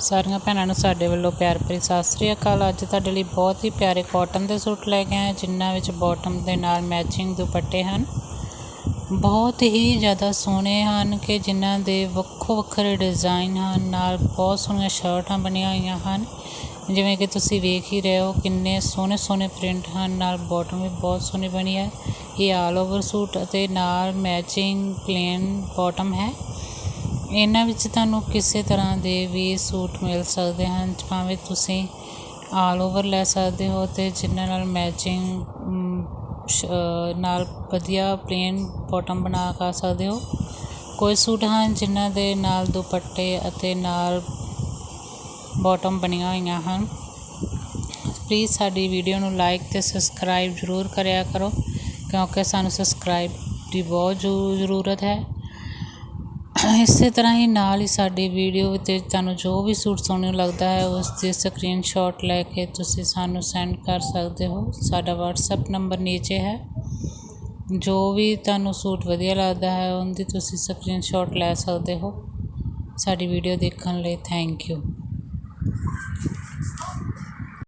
ਸਾਰੀਆਂ ਭੈਣਾਂ ਨੂੰ ਸਾਡੇ ਵੱਲੋਂ ਪਿਆਰ ਭਰੀ ਸਤਿ ਸ੍ਰੀ ਅਕਾਲ। ਅੱਜ ਤੁਹਾਡੇ ਲਈ ਬਹੁਤ ਹੀ ਪਿਆਰੇ ਕਾਟਨ ਦੇ ਸੂਟ ਲੈ ਕੇ ਆਏ, ਜਿਨ੍ਹਾਂ ਵਿੱਚ ਬਾਟਮ ਦੇ ਨਾਲ ਮੈਚਿੰਗ ਦੁਪੱਟੇ ਹਨ। ਬਹੁਤ ਹੀ ਜ਼ਿਆਦਾ ਸੋਹਣੇ ਹਨ ਕਿ ਜਿਨ੍ਹਾਂ ਦੇ ਵੱਖੋ ਵੱਖਰੇ ਡਿਜ਼ਾਈਨ ਹਨ, ਨਾਲ ਬਹੁਤ ਸੋਹਣੀਆਂ ਸ਼ਰਟਾਂ ਬਣੀਆਂ ਹੋਈਆਂ ਹਨ। ਜਿਵੇਂ ਕਿ ਤੁਸੀਂ ਵੇਖ ਹੀ ਰਹੇ ਹੋ, ਕਿੰਨੇ ਸੋਹਣੇ ਸੋਹਣੇ ਪ੍ਰਿੰਟ ਹਨ, ਨਾਲ ਬਾਟਮ ਵੀ ਬਹੁਤ ਸੋਹਣੀ ਬਣੀ ਹੈ। ਇਹ ਆਲ ਓਵਰ ਸੂਟ ਅਤੇ ਨਾਲ ਮੈਚਿੰਗ ਪਲੇਨ ਬਾਟਮ ਹੈ। ਇਹਨਾਂ ਵਿੱਚ ਤੁਹਾਨੂੰ ਕਿਸੇ ਤਰ੍ਹਾਂ ਦੇ ਵੀ ਸੂਟ ਮਿਲ ਸਕਦੇ ਹਨ, ਭਾਵੇਂ ਤੁਸੀਂ ਆਲ ਓਵਰ ਲੈ ਸਕਦੇ ਹੋ ਅਤੇ ਜਿਨ੍ਹਾਂ ਨਾਲ ਮੈਚਿੰਗ ਨਾਲ ਵਧੀਆ ਪਲੇਨ ਬਾਟਮ ਬਣਾ ਕਰ ਸਕਦੇ ਹੋ। ਕੋਈ ਸੂਟ ਹਨ ਜਿਨ੍ਹਾਂ ਦੇ ਨਾਲ ਦੁਪੱਟੇ ਅਤੇ ਨਾਲ ਬਾਟਮ ਬਣੀਆਂ ਹੋਈਆਂ ਹਨ। ਪਲੀਜ਼ ਸਾਡੀ ਵੀਡੀਓ ਨੂੰ ਲਾਈਕ ਤੇ ਸਬਸਕ੍ਰਾਈਬ ਜ਼ਰੂਰ ਕਰਿਆ ਕਰੋ, ਕਿਉਂਕਿ ਸਾਨੂੰ ਸਬਸਕ੍ਰਾਈਬ ਦੀ ਬਹੁਤ ਜ਼ਰੂ- ਜ਼ਰੂਰਤ ਹੈ। ਇਸੇ ਤਰ੍ਹਾਂ ਹੀ ਨਾਲ ਹੀ ਸਾਡੀ ਵੀਡੀਓ ਤੇ ਤੁਹਾਨੂੰ ਜੋ ਵੀ ਸੂਟ ਸੋਹਣਾ ਲੱਗਦਾ ਹੈ, ਉਸ ਦੀ ਸਕਰੀਨਸ਼ਾਟ ਲੈ ਕੇ ਤੁਸੀਂ ਸਾਨੂੰ ਸੈਂਡ ਕਰ ਸਕਦੇ ਹੋ। ਸਾਡਾ ਵਟਸਐਪ ਨੰਬਰ ਨੀਚੇ ਹੈ। ਜੋ ਵੀ ਤੁਹਾਨੂੰ ਸੂਟ ਵਧੀਆ ਲੱਗਦਾ ਹੈ, ਉਹਦੀ ਤੁਸੀਂ ਸਕਰੀਨਸ਼ਾਟ ਲੈ ਸਕਦੇ ਹੋ। ਸਾਡੀ ਵੀਡੀਓ ਦੇਖਣ ਲਈ ਥੈਂਕ ਯੂ